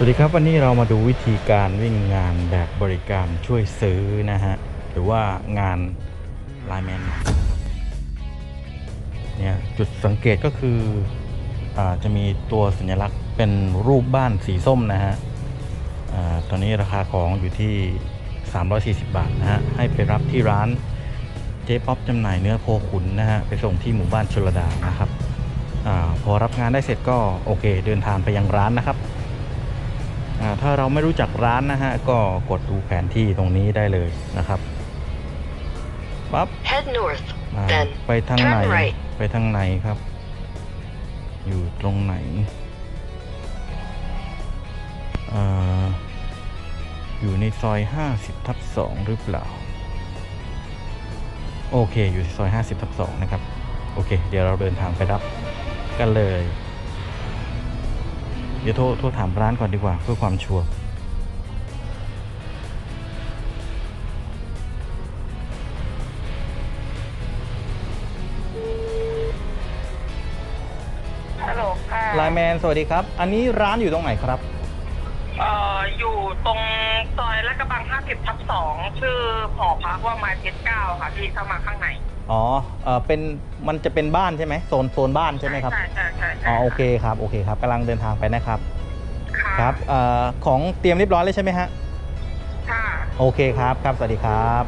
สวัสดีครับวันนี้เรามาดูวิธีการวิ่งงานแบบบริการช่วยซื้อนะฮะหรือว่างานไลน์แมนเนี่ยจุดสังเกตก็คืออาจะมีตัวสัญลักษณ์เป็นรูปบ้านสีส้มนะฮะอาตอนนี้ราคาของอยู่ที่ 340 บาทนะฮะให้ไปรับที่ร้านเจ๊ป๊อปจำหน่ายเนื้อโคขุนนะฮะไปส่งที่หมู่บ้านชลดานะครับอาพอรับงานได้เสร็จก็โอเค เดินทางไปยังร้านนะครับ ถ้าเราไม่รู้จักร้านนะฮะ ก็กดดูแผนที่ตรงนี้ได้เลยนะครับปั๊บ Head north, อ่า then ไปทางไหน turn right ไปทางไหนครับ อยู่ตรงไหนอ่าอยู่ในซอย 50ทับ2หรือเปล่า โอเค อยู่ที่ซอย 50ทับ2นะครับ โอเค เดี๋ยวเราเดินทางไปรับกันเลย เดี๋ยวโทรโทรถามร้านก่อนดีกว่าเพื่อความชัวร์ฮัลโหลค่ะไลน์แมนสวัสดีครับ อันนี้ร้านอยู่ตรงไหนครับ เอ่ออยู่ตรงซอยลาดกระบัง 50ทับ2ชื่อหอพักว่ามาเจ็ดเก้าค่ะที่เข้ามาข้างในอ๋อเออเป็นมันจะเป็นบ้านใช่ไหมโซนโซนบ้านใช่ไหมครับ ใช่ใช่ใช่ใช่ อ๋อโอเคครับโอเคครับกำลังเดินทางไปนะครับค่ะครับเอ่อของเตรียมเรียบร้อยเลยใช่ไหมฮะค่ะ โอเคครับครับสวัสดีครับ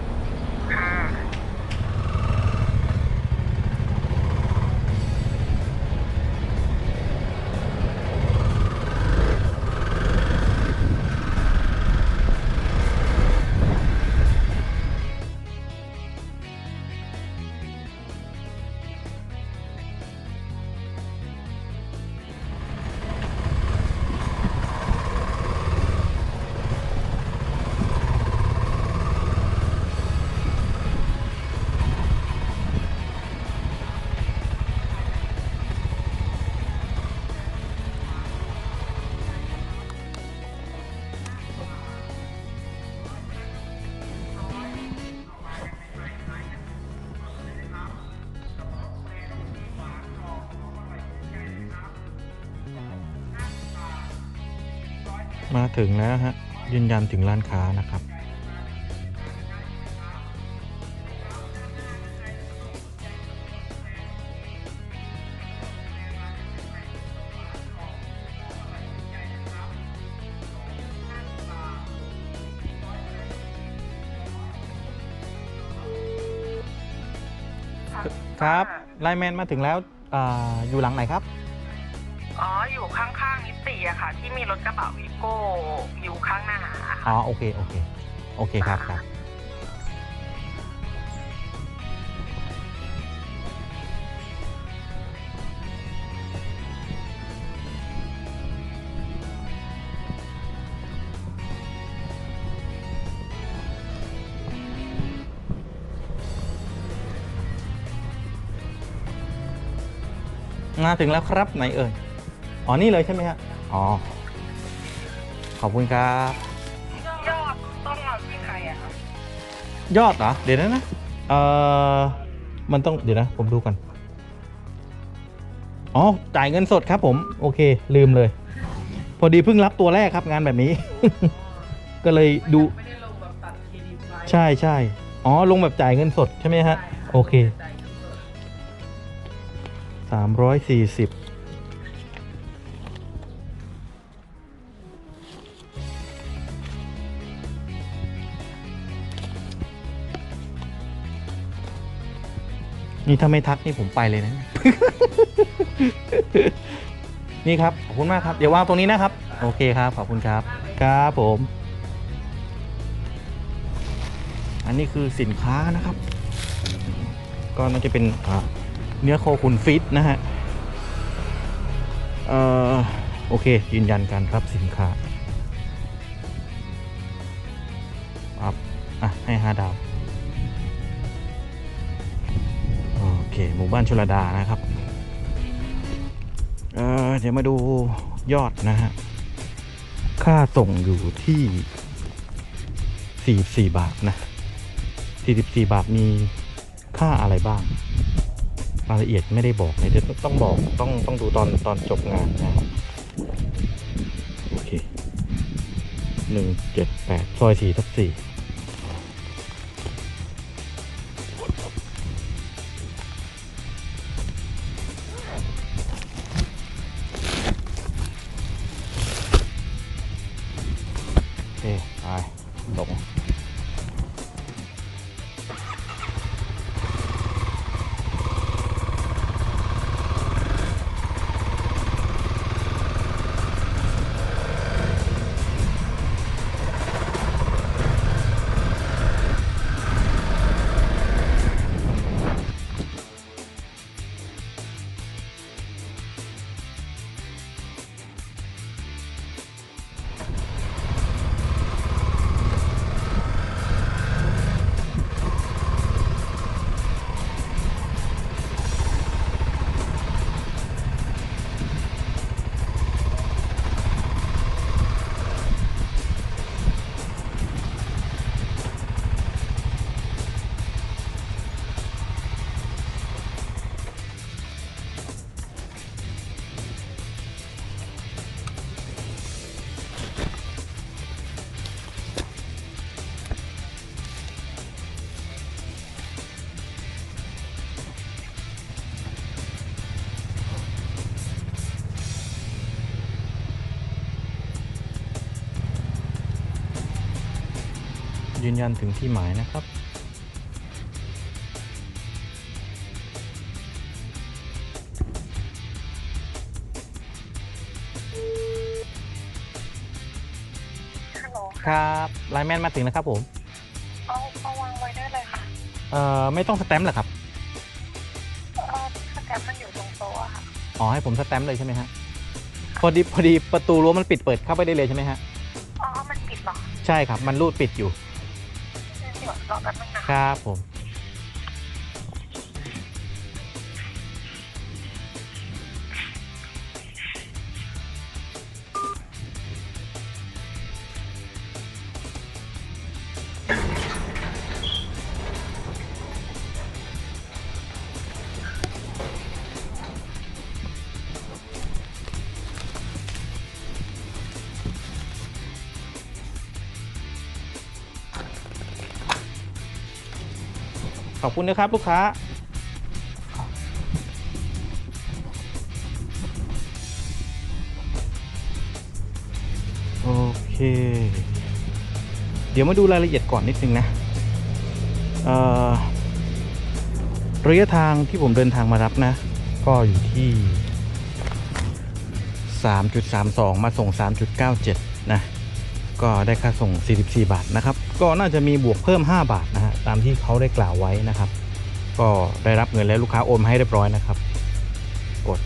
มาถึงแล้วฮะ ยืนยันถึงร้านค้านะครับ ครับไลน์แมนมาถึงแล้วอาอยู่หลังไหนครับ อ๋อ อยู่ข้างๆนิติ อะค่ะ ที่มีรถกระบะวิโก้อยู่ข้างหน้าค่ะอ๋อโอเคโอเคโอเคครับครับมาถึงแล้วครับไหนเอ่ย อ๋อ นี่เลยใช่ไหมฮะ อ๋อ ขอบคุณครับ ยอดต้องเอาที่ใครอะคะยอดเหรอ เดี๋ยวนะนะเอ่อมันต้องเดี๋ยวนะ ผมดูกันอ๋อ จ่ายเงินสดครับผม โอเค ลืมเลย พอดีเพิ่งรับตัวแรกครับงานแบบนี้ ก็เลยดู ไม่ได้ลงแบบตัดเครดิตไว้ใช่ใช่อ๋อ ลงแบบจ่ายเงินสดใช่ไหมฮะใช่ค่ะโอเคจ่ายเงินสดสามร้อยสี่สิบ นี่ถ้าไม่ทักนี่ผมไปเลยนะ นี่ครับ ขอบคุณมากครับ เดี๋ยววางตรงนี้นะครับ โอเคครับ ขอบคุณครับ ครับผม อันนี้คือสินค้านะครับ ก็น่าจะเป็นเนื้อโคขุนฟิตนะฮะเอ่อโอเค ยืนยันการรับสินค้าครับอะ ให้ห้าดาว หมู่บ้านชลดานะครับเเดี๋ยวมาดูยอดนะฮะ ค่าส่งอยู่ที่ 44 บาทนะ 44 บาทมีค่าอะไรบ้าง รายละเอียดไม่ได้บอกเลยเดี๋ยวต้องบอกต้องต้องดูตอนตอนจบงานนะโอเค 178 ซอย4ทับ4 ยืนยันถึงที่หมายนะครับ ฮัลโหลครับไลน์แมนมาถึงแล้วครับผมเอาเอาวางไว้ได้เลยค่ะเอ่อไม่ต้องสแตมป์เหรอครับ เออสแตมป์มันอยู่ตรงโต๊ะอะค่ะอ๋อ ให้ผมสแตมป์เลยใช่ไหมฮะ พอดีพอดีประตูรั้วมันปิดเปิดเข้าไปได้เลยใช่ไหมฮะ อ๋อ มันปิดเหรอ ใช่ครับ มันรูดปิดอยู่ เดี๋ยวรอแป๊บนึงนะคครับผม ขอบคุณนะครับลูกค้า โอเค เดี๋ยวมาดูรายละเอียดก่อนนิดนึงนะระยะทางที่ผมเดินทางมารับนะ ก็อยู่ที่ 3.32 มาส่ง 3.97 นะ ก็ได้ค่าส่ง 44 บาทนะครับ ก็น่าจะมีบวกเพิ่ม 5 บาทนะฮะตามที่เขาได้กล่าวไว้นะครับ ก็ได้รับเงินแล้วลูกค้าโอนให้เรียบร้อยนะครับ กด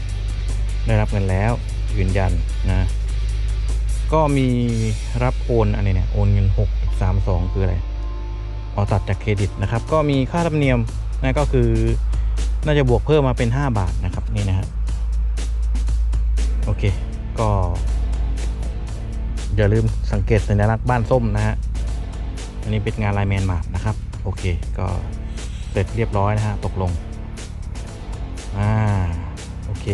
ได้รับเงินแล้วยืนยันนะก็มีรับโอนอันนี้เนี่ยโอนเงิน 632 คืออะไรออตัดจากเครดิตนะครับ ก็มีค่าธรรมเนียมนะก็คือน่าจะบวกเพิ่มมาเป็น 5 บาทนะครับนี่นะฮะโอเค ก็ อย่าลืมสังเกตสัญลักษณ์บ้านส้มนะฮะ อันนี้เป็นงานไลายแมนมาร์นะครับ โอเค ก็เสร็จเรียบร้อยนะฮะ ตกลง อ่า โอเค